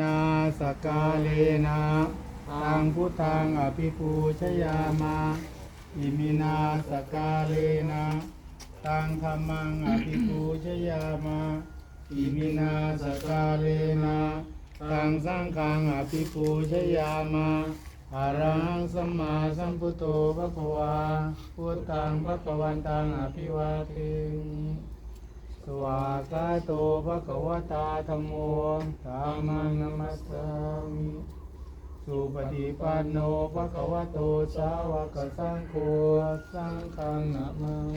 นาสกาเลนะตังพุทธังอภิปูชยามาอิมินาสกาเลนะตังธรรมังอภิปูชยามาอิมินาสกาเลนะตังสังฆังอภิปูชยามาอะระหังสัมมาสัมพุทโธภะควาพุทธังภะคะวันตังอภิวาเทมิ วากาโตภะคะวะตาธัมโมธัมมังนมัสสามิสุปฏิปันโนภะคะวะโตสาวกสังโฆสังฆังนะมัง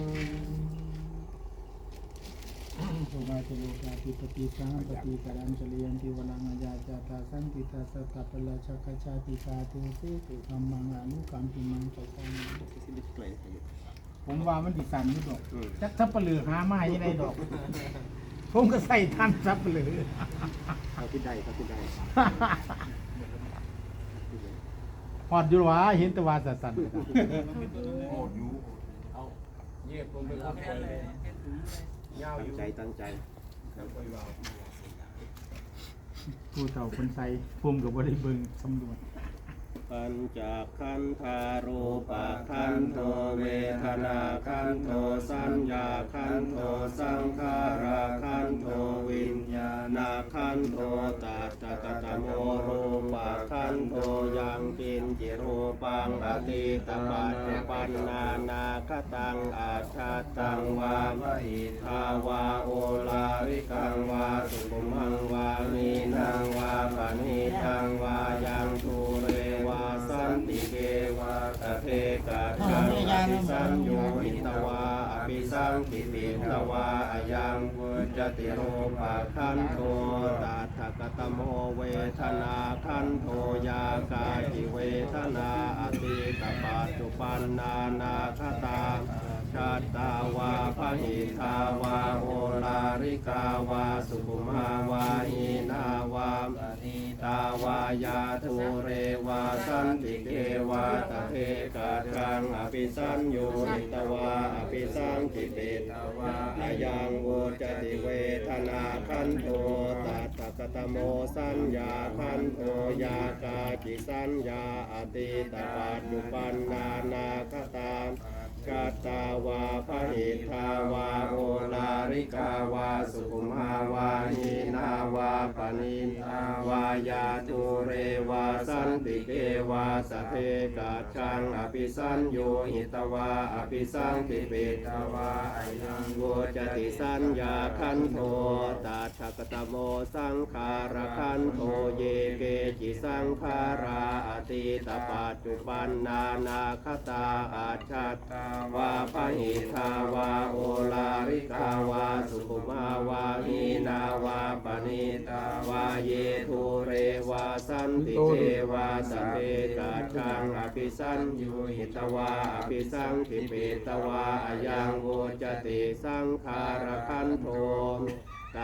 สุมาติโลกาติปติสังปฏิกรังสลียนติวลังอาญาจาตาสังกิตาสัตตปลาชกชาติกาเทสิตุธัมมังอนุกัมปิมังปัสสัง ผมว่ามันติสั่นนี่ดอกจักซับเปลือหามาให้ได้ดอก ผมก็ใส่ท่านซับเปลือเขาที่ใดเขาที่ใดหอดอยู่หวะเห็นแตะวาสั่นสั่นเยียบลงไปข้างบนเลยยาวตั้องยู่ใจตั้งใจผู้เฒ่าคนใส่ผมก็บ่ได้เบิ่งสำรวจ ปัญจขันธารูปะขันโทเวทนาขันโทสัญญาขันโทสังขาราขันโทวิญญาณขันโทตัสสะกตโมรูปะขันโทยังกินจิรูปังอติตปัจปันนานาคตังอาชาตังวามหิทาวาโอลาวิกังวาสุขุมังวามีนังวาปณิทังวายังทู กาจังอภิสัญโยหิตวาอภิสังกิปิตวาอายังวุจติโรปะขันโทตัทธกตโมเวทนาขันโทยากาจิเวทนาอติตปัจจุปันนานาคตาชาตา วาพหิทาวาโอลาริกาวาสุภมาวาหินาวาปิตาวายาทุเรวาสันติเกวาตะเทกาจังอภิสัญโยหิตวาอภิสังกิเปตวาอายังโวจติเวทนาคันโทตัตตะตโมสัญญาคันโทยากาจิสัญญาอติตปัจจุปันนานาคตาม กตาวาพหิตาวาโอ ริกาวาสุขุมาวาหินาวาปณิทาวายาตุเรวาสันติเกวาสะเพกาชังอภิสัญโยหิตวาอภิสังกิเปตวาอยังโวจติสัญญาคันโทตัชกตโมสังขารคันโทเยเกจิสังขาราอติตปัจจุปันนานาคตาอาชัตตาวาพหิทาวาโอลาริกาวาสุขุมาวาหีนาวาปณิตาวาเยทูเรวาสันติเทวาสเปกาจังอภิสันยุหิตวาอภิสังขิเปตวาอายังโวจติสังคารคันโท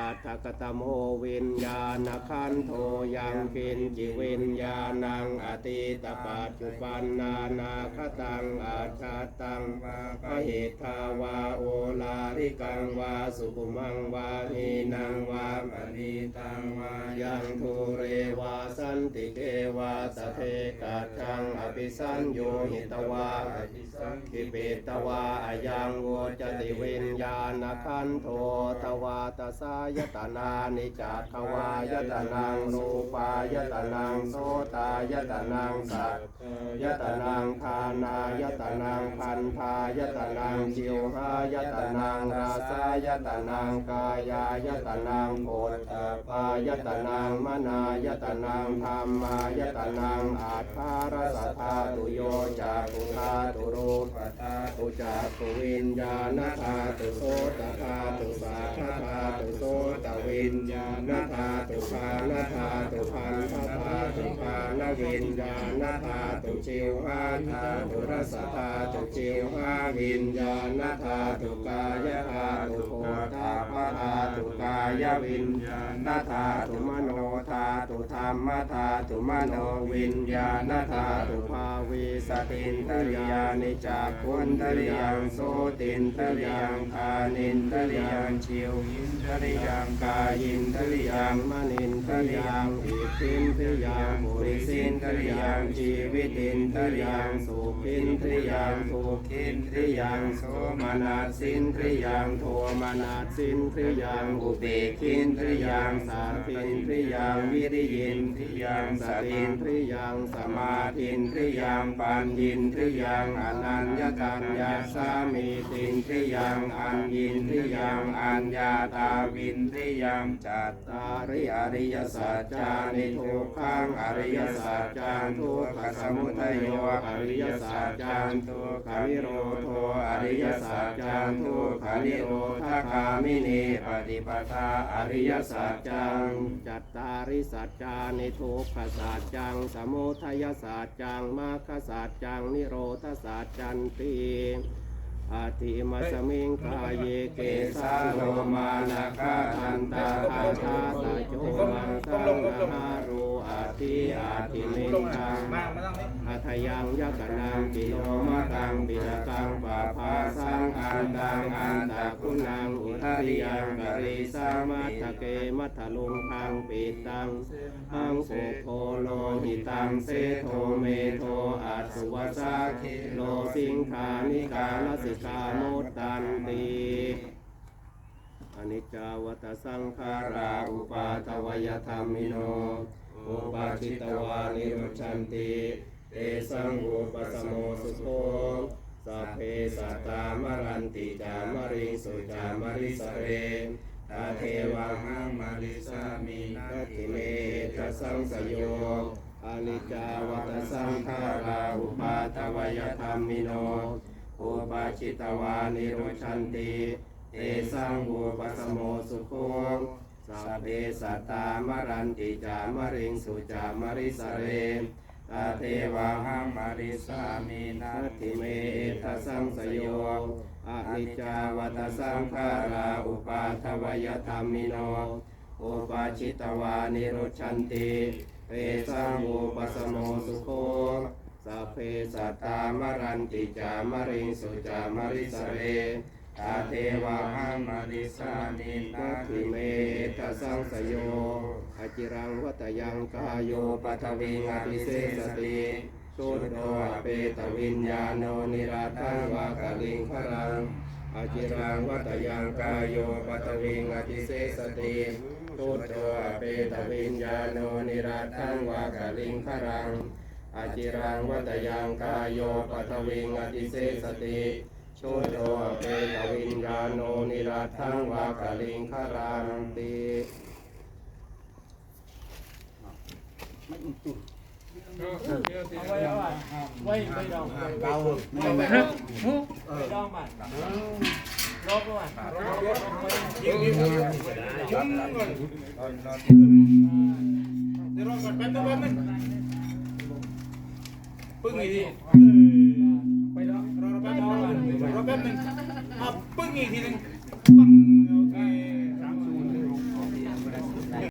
ตาทกตโมวิญญาณขันโทยังกินจิวิญญาณังอติตปัจจุปันนานาคตังอาชาตังวาพเหทาวาโอลาริกังวาสุขุมังวาหีนังวาปณิตังวายังทุเรวาสันติเกวาสเพกาชังอภิสัญโยหิตวาอภิสังกิเปตวาอายังโวจติวิญญาณขันโททวาตสายตนานิจักขวายตนังรูปายตนังโสตายตนังสัตยตนังทานายตนังพันธายตนังจิวหายตนังราสายตนังกายายตนังโพธพายตนังมนายตนังธรรมายตนังอาคารสัทธาตุโยจากุธาตุรูปธาตุจากุวิญญาณธาตุโสตธาตุสาธาธาตุโสตวิญญาณธาตุภาณธาตุพัน ตุภาณวิญญาณธาตุจิวหาธาตุรสธาตุจิวหาวิญญาณธาตุกายธาตุโพธาปธาตุกายวิญญาณธาตุมโนธาตุธรรมธาตุมโนวิญญาณธาตุภาวีสตินตริยานิจากขุนตริยังโสตินตริยังคานินตริยังชิวอินตริยังกายินตริยังมนินตริยังอิทินทยังปุริสินทยังชีวิตินทยังสุขินทยังทุขินทยังโสมนัสสินทยังโทมนัสสินทยังอุเบกินทยังสาธินทยังวิริยินทยังสตินทยังสมาธินทยังปัญญินทยังอนัญญกัญญาสามีตินทยังอัญญินทยังอัญญาตาวินทยังจัตตาริอริยสัจจานิทุกขังอริยสัจจานทุกขสมุทัยโยอริยสัจจานทุกขวิโรโทอริยสัจจานทุกขนิโรธคามินีปฏิปทาอริยสัจจังจัตตาริสัจจานิทุกขสัจจังสมุทัยสัจจังมรรคสัจจังนิโรธสัจจันติ อาทิมัสมิงกาเยเกสาโลมานาคาทันตาอาชาตาโจมังตังนารูอาทิอาทิลิงกังมามาตั้งอัทยังยักนังปิโนมะตังปินตังปะพาสังอันตังอันตัง ริยังกริสามัตเกมัทธลุงพังปิตังอังโสโคโลหิตังเสโทเมโทอัสุวสสาคิโลสิงคานิกาลสิกาโมตตันติอนิจจาวัตสังขาราอุปาทวยธรรมิโนอุปาชิตวานิรุชันติเตสังอุปสมโมสุโค สัพเพสัตตามรันติจามริงสุจามริสเรตาเทวังหังมาริสามินาทิเมจะสังสโยอนิจาวัตสังขาราอุปาทวยธรรมิโนอุปาชิตวานิโรชันติเตสังอุปสมโมสุโคสัพเพสัตตามรันติจามริงสุจามริสเร ตาเทวหังมาริสามินาทิเมตสังสโยอนิจจาวัตสังขาราอุปาทวยธรรมิโนอุปาชิตวานิรุชันติเตสังอุปสมโมสุโคสัพเพสัตตามรันติจามริงสุจามริสเร ตาเทวะหังมาริสานินาทิเมตสังสโยอจิรังวัตยังกายโยปัทวิงอภิเศสติสุดโตอเปตวิญญาโนนิราทังวากะลิงครังอจิรังวัตยังกายโยปัทวิงอภิเศสติสุดโตอเปตวิญญาโนนิราทังวากะลิงครังอจิรังวัตยังกายโยปัทวิงอภิเศสติ ชุโตเปตวิญญาโนนิรัตถังวากะลิงคารังติเอาไว้เอาไว้ไว้ไปดองไปเบาไปไปไปดองมันรอบด้วยยิงยิงยิงก่อนเดี๋ยวรอก่อนแป๊บนึงแป๊บนึงปึ้งอีกที แป๊บนึงอะปึ้งอีกทีนึงปัง